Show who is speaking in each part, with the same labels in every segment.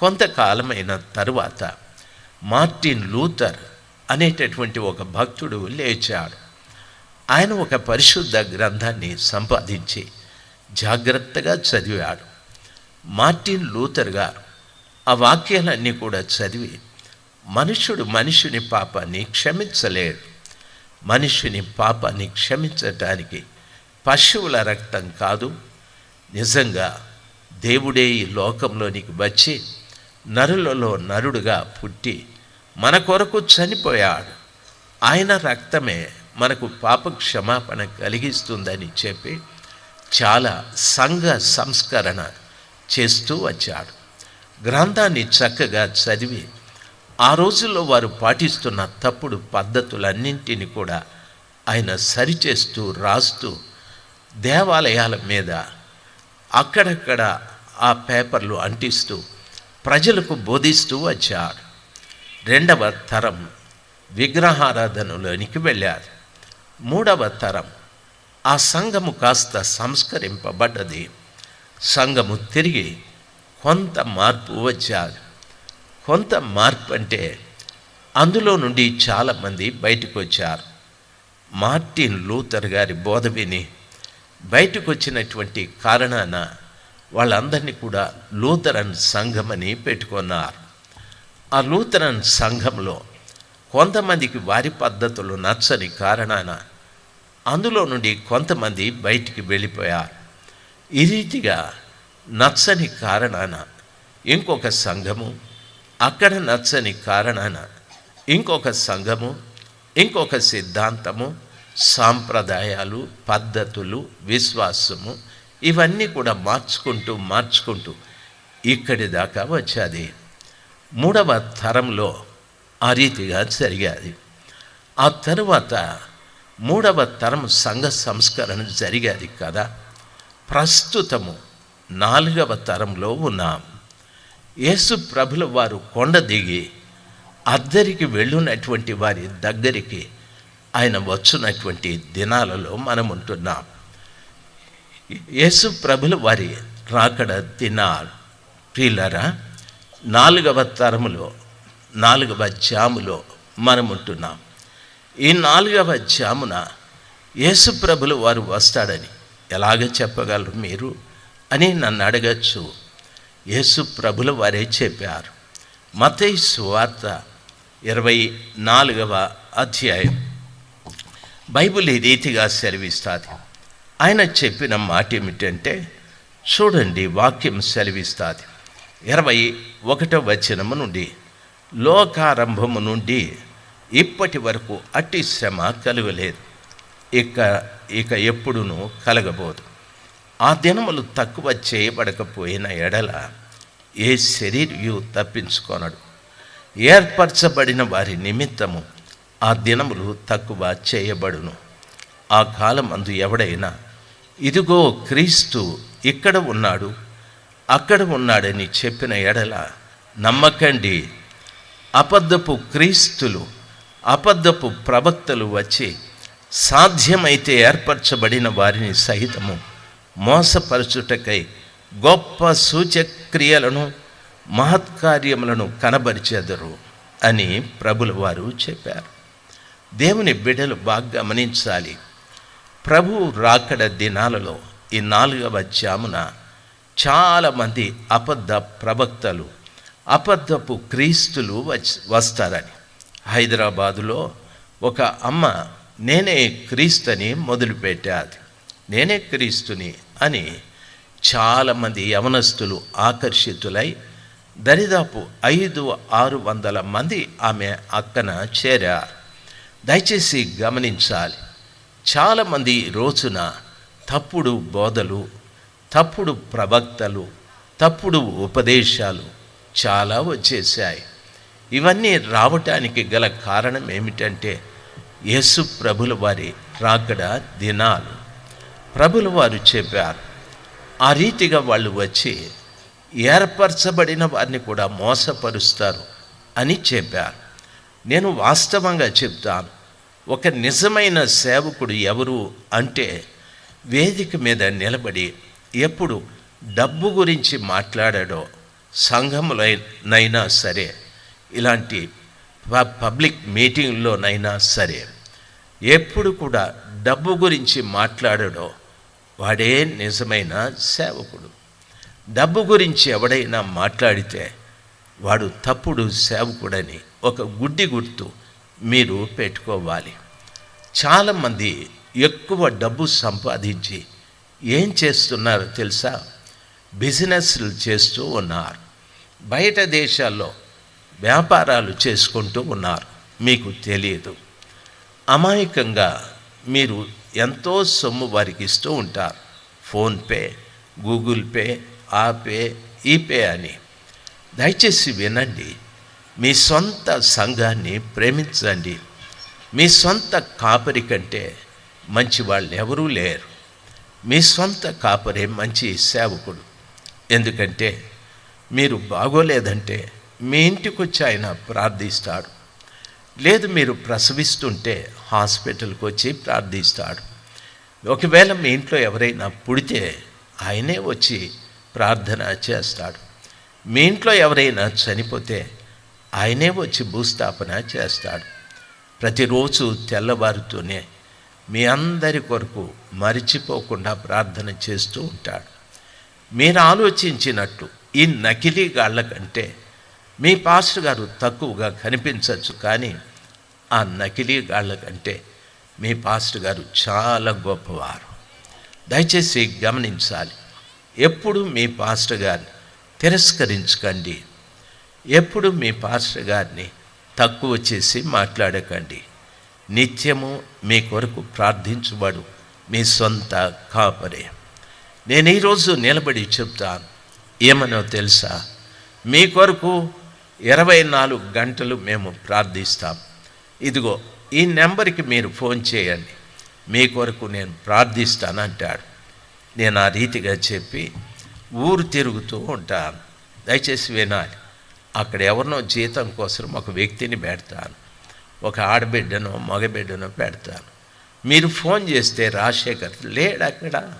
Speaker 1: కొంతకాలమైన తరువాత Martin Luther అనేటటువంటి ఒక భక్తుడు లేచాడు. ఆయన ఒక పరిశుద్ధ గ్రంథాన్ని సంపాదించి జాగ్రత్తగా చదివాడు. మార్టిన్ లూథర్ గారు ఆ వాక్యాలన్నీ కూడా చదివి మనుషుడు మనుషుని పాపాన్ని క్షమించలేడు. మనుషుని పాపాన్ని క్షమించటానికి పశువుల రక్తం కాదు. నిజంగా దేవుడే ఈ లోకంలోనికి వచ్చి నరులలో నరుడుగా పుట్టి మన కొరకు చనిపోయాడు. ఆయన రక్తమే మనకు పాప క్షమాపణ కలిగిస్తుందని చెప్పి చాలా సంఘ సంస్కరణ చేస్తూ వచ్చాడు. గ్రంథాన్ని చక్కగా చదివి ఆ రోజుల్లో వారు పాటిస్తున్న తప్పుడు పద్ధతులన్నింటినీ కూడా ఆయన సరిచేస్తూ రాస్తూ దేవాలయాల మీద అక్కడక్కడ ఆ పేపర్లు అంటిస్తూ ప్రజలకు బోధిస్తూ వచ్చాడు. రెండవ తరం విగ్రహారాధనలోనికి వెళ్ళారు. మూడవ తరం ఆ సంఘము కాస్త సంస్కరింపబడ్డది. సంఘము తిరిగి కొంత మార్పు వచ్చారు. కొంత మార్పు అంటే అందులో నుండి చాలామంది బయటకు వచ్చారు మార్టిన్ లూథర్ గారి బోధ విని బయటకు వచ్చినటువంటి కారణాన వాళ్ళందరినీ కూడా లూథరన్ సంఘం అని పెట్టుకున్నారు. ఆ లూథరన్ సంఘంలో కొంతమందికి వారి పద్ధతులు నచ్చని కారణాన అందులో నుండి కొంతమంది బయటికి వెళ్ళిపోయారు. ఈ రీతిగా నచ్చని కారణాన ఇంకొక సంఘము అక్కడ నచ్చని కారణాన ఇంకొక సంఘము ఇంకొక సిద్ధాంతము సాంప్రదాయాలు పద్ధతులు విశ్వాసము ఇవన్నీ కూడా మార్చుకుంటూ మార్చుకుంటూ ఇక్కడి దాకా వచ్చేది. మూడవ తరంలో ఆ రీతిగా జరిగేది. ఆ తరువాత మూడవ తరం సంఘ సంస్కరణ జరిగేది కదా. ప్రస్తుతము నాలుగవ తరంలో ఉన్నాం. యేసు ప్రభుల వారు కొండ దిగి అద్దరికి వెళ్ళునటువంటి వారి దగ్గరికి ఆయన వచ్చినటువంటి దినాలలో మనం ఉంటున్నాం యేసు ప్రభుల వారి రాకడ దినాలు ప్రియులరా నాలుగవ తరములో నాలుగవ జాములో మనం ఉంటున్నాం ఈ నాలుగవ జామున యేసు ప్రభులు వారు వస్తాడని ఎలాగ చెప్పగలరు మీరు అని నన్ను అడగచ్చు. యేసు ప్రభుల వారే చెప్పారు. మతై సువార్త ఇరవై నాలుగవ అధ్యాయం. బైబిల్ ఈ రీతిగా సెలవిస్తుంది. ఆయన చెప్పిన మాట ఏమిటంటే చూడండి వాక్యం సెలవిస్తుంది. ఇరవై ఒకటో వచనము నుండి లోకారంభము నుండి ఇప్పటి వరకు అట్టి శ్రమ కలుగలేదు. ఇక ఇక ఎప్పుడునూ కలగబోదు. ఆ దినములు తక్కువ చేయబడకపోయిన ఎడల ఏ శరీరయు తప్పించుకొనడు. ఏర్పరచబడిన వారి నిమిత్తము ఆ దినములు తక్కువ చేయబడును. ఆ కాలం అందు ఎవడైనా ఇదిగో క్రీస్తు ఇక్కడ ఉన్నాడు అక్కడ ఉన్నాడని చెప్పిన ఎడల నమ్మకండి. అబద్ధపు క్రీస్తులు అబద్ధపు ప్రవక్తలు వచ్చి సాధ్యమైతే ఏర్పరచబడిన వారిని సహితము మోసపరచుటకై గొప్ప సూచక్రియలను మహత్కార్యములను కనబరిచెదరు అని ప్రభుల వారు చెప్పారు. దేవుని బిడ్డలు బాగా గమనించాలి. ప్రభు రాకడ దినాలలో ఈ నాలుగవ జామున చాలామంది అబద్ధ ప్రవక్తలు అబద్ధపు క్రీస్తులు వస్తారని. హైదరాబాదులో ఒక అమ్మ నేనే క్రీస్తుని మొదలుపెట్టాది నేనే క్రీస్తుని అని చాలామంది యవనస్తులు ఆకర్షితులై దరిదాపు ఐదు ఆరు వందల మంది ఆమె అక్కన చేరారు. దయచేసి గమనించాలి. చాలామంది రోజున తప్పుడు బోధలు తప్పుడు ప్రవక్తలు తప్పుడు ఉపదేశాలు చాలా వచ్చేసాయి ఇవన్నీ రావటానికి గల కారణం ఏమిటంటే యేసు ప్రభుల వారి రాకడ దినాలు. ప్రభుల వారు చెప్పారు ఆ రీతిగా వాళ్ళు వచ్చి ఏర్పరచబడిన వారిని కూడా మోసపరుస్తారు అని చెప్పారు. నేను వాస్తవంగా చెప్తాను ఒక నిజమైన సేవకుడు ఎవరు అంటే వేదిక మీద నిలబడి ఎప్పుడు డబ్బు గురించి మాట్లాడాడో సంఘములైనైనా సరే ఇలాంటి ప- పబ్లిక్ మీటింగ్లోనైనా సరే ఎప్పుడు కూడా డబ్బు గురించి మాట్లాడడో వాడే నిజమైన సేవకుడు. డబ్బు గురించి ఎవడైనా మాట్లాడితే వాడు తప్పుడు సేవకుడని ఒక గుడ్డి గుర్తు మీరు పెట్టుకోవాలి. చాలామంది ఎక్కువ డబ్బు సంపాదించి ఏం చేస్తున్నారో తెలుసా? బిజినెస్లు చేస్తూ ఉన్నారు. బయట దేశాల్లో వ్యాపారాలు చేసుకుంటూ ఉన్నారు. మీకు తెలియదు. అమాయకంగా మీరు ఎంతో సొమ్ము వారికి ఇస్తూ ఉంటారు. ఫోన్పే గూగుల్ పే ఆ పే ఈ పే అని. దయచేసి వినండి. మీ సొంత సంఘాన్ని ప్రేమించండి. మీ సొంత కాపరి కంటే మంచి వాళ్ళు ఎవరూ లేరు. మీ సొంత కాపరే మంచి సేవకుడు. ఎందుకంటే మీరు బాగోలేదంటే మీ ఇంటికి వచ్చి ఆయన ప్రార్థిస్తాడు. లేదు మీరు ప్రసవిస్తుంటే హాస్పిటల్కి వచ్చి ప్రార్థిస్తాడు. ఒకవేళ మీ ఇంట్లో ఎవరైనా పుడితే ఆయనే వచ్చి ప్రార్థన చేస్తాడు. మీ ఇంట్లో ఎవరైనా చనిపోతే ఆయనే వచ్చి భూస్థాపన చేస్తాడు. ప్రతిరోజు తెల్లవారుతూనే మీ అందరి కొరకు మరిచిపోకుండా ప్రార్థన చేస్తూ ఉంటాడు. మీరు ఆలోచించినట్టు ఈ నకిలీ గాళ్ళ కంటే మీ పాస్టర్ గారు తక్కువగా కనిపించవచ్చు కానీ ఆ నకిలీ గాళ్ళ కంటే మీ పాస్టర్ గారు చాలా గొప్పవారు. దయచేసి గమనించాలి. ఎప్పుడు మీ పాస్టర్ గారిని తిరస్కరించకండి. ఎప్పుడు మీ పాస్టర్ గారిని తక్కువ చేసి మాట్లాడకండి. నిత్యము మీ కొరకు ప్రార్థించువాడు మీ సొంత కాపరే. నేను ఈరోజు నిలబడి చెప్తాను. ఏమనో తెలుసా? మీ కొరకు ఇరవై నాలుగు గంటలు మేము ప్రార్థిస్తాం. ఇదిగో ఈ నెంబర్కి మీరు ఫోన్ చేయండి. మీ కొరకు నేను ప్రార్థిస్తాను అంటాడు నేను ఆ రీతిగా చెప్పి ఊరు తిరుగుతూ ఉంటాను. దయచేసి వినాలి. అక్కడ ఎవరినో జీతం కోసం ఒక వ్యక్తిని పెడతాను. ఒక ఆడబిడ్డనో మగబిడ్డనో పెడతాను. మీరు ఫోన్ చేస్తే రాజశేఖర్ లేడు అక్కడ?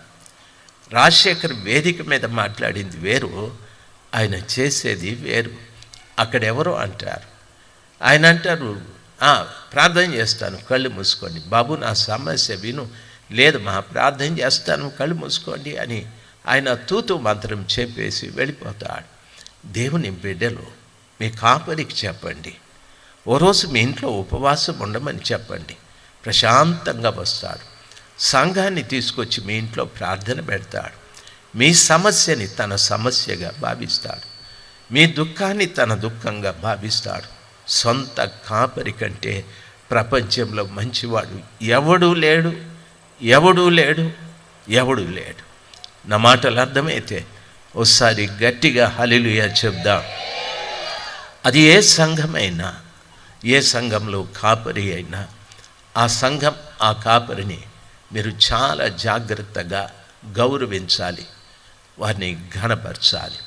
Speaker 1: రాజశేఖర్ వేదిక మీద మాట్లాడింది వేరు ఆయన చేసేది వేరు. అక్కడెవరో అంటారు. ఆయన అంటారు ప్రార్థన చేస్తాను కళ్ళు మూసుకోండి. బాబు నా సమస్య విను. లేదు మా ప్రార్థన చేస్తాను కళ్ళు మూసుకోండి అని ఆయన తూతు మంత్రం చెప్పేసి వెళ్ళిపోతాడు. దేవుని బిడ్డలు మీ కాపరికి చెప్పండి. ఓ రోజు మీ ఇంట్లో ఉపవాసం ఉండమని చెప్పండి. ప్రశాంతంగా వస్తాడు. సంఘాన్ని తీసుకొచ్చి మీ ఇంట్లో ప్రార్థన పెడతాడు. మీ సమస్యని తన సమస్యగా భావిస్తాడు. మీ దుఃఖాన్ని తన దుఃఖంగా భావిస్తాడు. సొంత కాపరి కంటే ప్రపంచంలో మంచివాడు ఎవడూ లేడు ఎవడూ లేడు ఎవడూ లేడు. నా మాటలు అర్థమైతే ఒకసారి గట్టిగా హలిలుయా చెప్దాం. అది ఏ సంఘమైనా ఏ సంఘంలో కాపరి అయినా ఆ సంఘం ఆ కాపరిని మీరు చాలా జాగ్రత్తగా గౌరవించాలి వారిని ఘనపరచాలి.